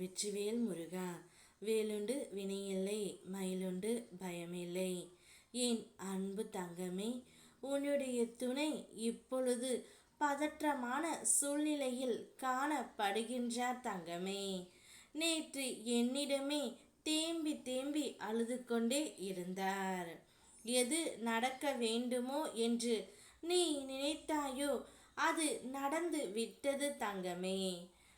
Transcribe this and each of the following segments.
வெற்றிவேல் முருகா வேலுண்டு வினையில்லை மயிலுண்டு பயமில்லை. என் அன்பு தங்கமே உன்னுடைய துணை இப்பொழுது பதற்றமான சூழ்நிலையில் காணப்படுகின்றார் தங்கமே. நேற்று என்னிடமே தேம்பி தேம்பி அழுது கொண்டே இருந்தார். எது நடக்க வேண்டுமோ என்று நீ நினைத்தாயோ அது நடந்து விட்டது தங்கமே.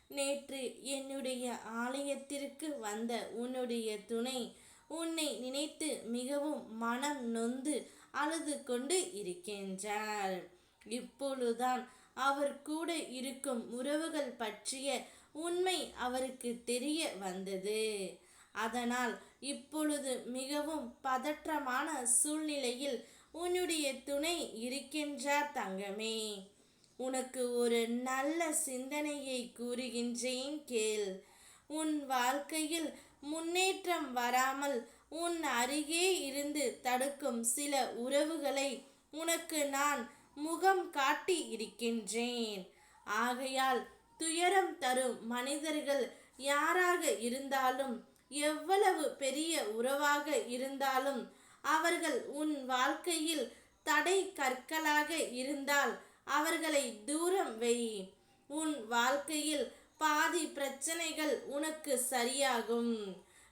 நேற்று என்னுடைய ஆலயத்திற்கு வந்த உன்னுடைய துணை உன்னை நினைத்து மிகவும் மனம் நொந்து அழுது கொண்டு இருக்கின்றார். இப்பொழுதுதான் அவர் கூட இருக்கும் உறவுகள் பற்றிய உண்மை அவருக்கு தெரிய வந்தது. அதனால் இப்பொழுது மிகவும் பதற்றமான சூழ்நிலையில் உன்னுடைய துணை இருக்கின்றார் தங்கமே. உனக்கு ஒரு நல்ல சிந்தனையை கூறுகின்றேன் கேள். உன் வாழ்க்கையில் முன்னேற்றம் வராமல் உன் அருகே இருந்து தடுக்கும் சில உறவுகளை உனக்கு நான் முகம் காட்டி இருக்கின்றேன். ஆகையால் துயரம் தரும் மனிதர்கள் யாராக இருந்தாலும் எவ்வளவு பெரிய உறவாக இருந்தாலும் அவர்கள் உன் வாழ்க்கையில் தடை கற்களாக இருந்தால் அவர்களை தூரம் வை. உன் வாழ்க்கையில் பாதி பிரச்சனைகள் உனக்கு சரியாகும்.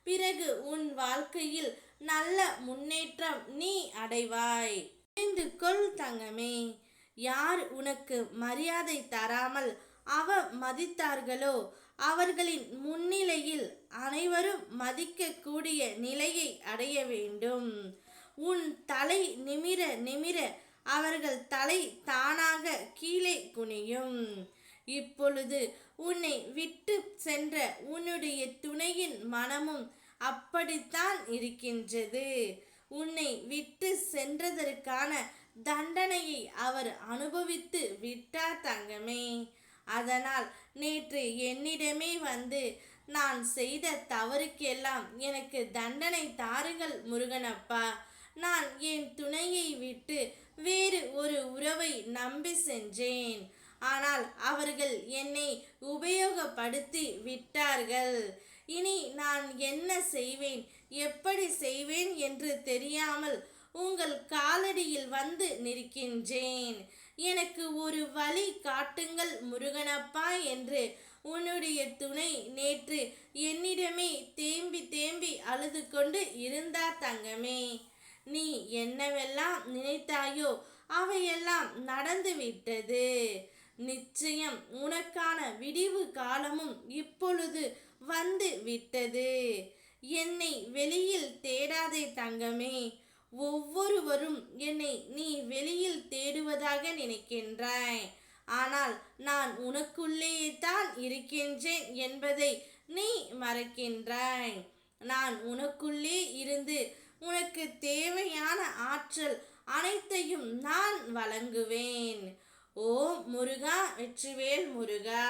பிறகு உன் வாழ்க்கையில் நல்ல முன்னேற்றம் நீ அடைவாய். புரிந்து கொள் தங்கமே. யார் உனக்கு மரியாதை தராமல் அவ மதித்தார்களோ அவர்களின் முன்னிலையில் அனைவரும் மதிக்கக்கூடிய நிலையை அடைய வேண்டும். உன் தலை நிமிர நிமிர அவர்கள் தலை தானாக கீழே குனியும். இப்பொழுது உன்னை விட்டு சென்ற உன்னுடைய துணையின் மனமும் அப்படித்தான் இருக்கின்றது. உன்னை விட்டு சென்றதற்கான தண்டனையை அவர் அனுபவித்து விட்டார் தங்கமே. அதனால் நேற்று என்னிடமே வந்து நான் செய்த தவறுக்கெல்லாம் எனக்கு தண்டனை தாருங்கள் முருகனப்பா. நான் என் துணையை விட்டு வேறு ஒரு உறவை நம்பி சென்றேன். ஆனால் அவர்கள் என்னை உபயோகப்படுத்தி விட்டார்கள். இனி நான் என்ன செய்வேன்? எப்படி செய்வேன் என்று தெரியாமல் உங்கள் காலடியில் வந்து நிற்கின்றேன். எனக்கு ஒரு வழி காட்டுங்கள் முருகனப்பா என்று உன்னுடைய துணை நேற்று என்னிடமே தேம்பி தேம்பி அழுது கொண்டு இருந்தார் தங்கமே. நீ என்னவெல்லாம் நினைத்தாயோ அவையெல்லாம் நடந்து விட்டது நிச்சயம் உனக்கான விடிவு காலமும் இப்பொழுது வந்து விட்டது என்னை வெளியில் தேடாதே தங்கமே ஒவ்வொருவரும் என்னை நீ வெளியில் தேடுவதாக நினைக்கின்றாய். ஆனால் நான் உனக்குள்ளேயே தான் இருக்கின்றேன் என்பதை நீ மறக்கின்றாய். நான் உனக்குள்ளே இருந்து உனக்கு தேவையான ஆற்றல் அனைத்தையும் நான் வழங்குவேன். ஓம் முருகா வெற்றிவேல் முருகா.